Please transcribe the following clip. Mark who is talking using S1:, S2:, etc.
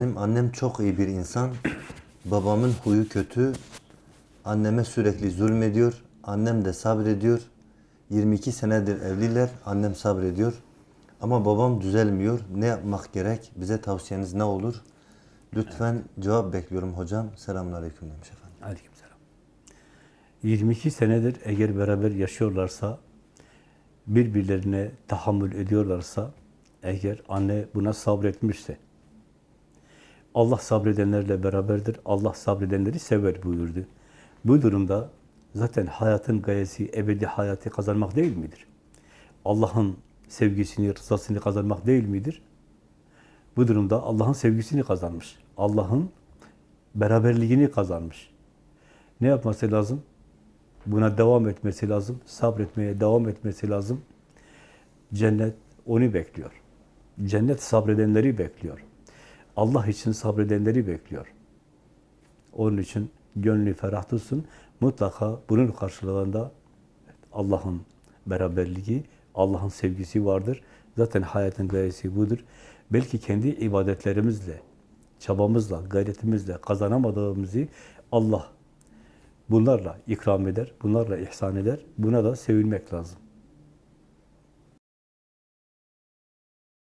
S1: Benim annem çok iyi bir insan. Babamın huyu kötü. Anneme sürekli zulmediyor. Annem de sabrediyor. 22 senedir evliler. Annem sabrediyor. Ama babam düzelmiyor. Ne yapmak gerek? Bize tavsiyeniz ne olur? Lütfen cevap bekliyorum hocam. Selamünaleyküm demiş efendim.
S2: Aleykümselam. 22 senedir eğer beraber yaşıyorlarsa, birbirlerine tahammül ediyorlarsa, eğer anne buna sabretmişse, Allah sabredenlerle beraberdir, Allah sabredenleri sever buyurdu. Bu durumda zaten hayatın gayesi ebedi hayatı kazanmak değil midir? Allah'ın sevgisini, rızasını kazanmak değil midir? Bu durumda Allah'ın sevgisini kazanmış. Allah'ın beraberliğini kazanmış. Ne yapması lazım? Buna devam etmesi lazım. Sabretmeye devam etmesi lazım. Cennet onu bekliyor. Cennet sabredenleri bekliyor. Allah için sabredenleri bekliyor. Onun için gönlü ferah tutsun. Mutlaka bunun karşılığında Allah'ın beraberliği, Allah'ın sevgisi vardır. Zaten hayatın gayesi budur. Belki kendi ibadetlerimizle, çabamızla, gayretimizle kazanamadığımızı Allah bunlarla ikram eder, bunlarla ihsan eder. Buna da sevinmek lazım.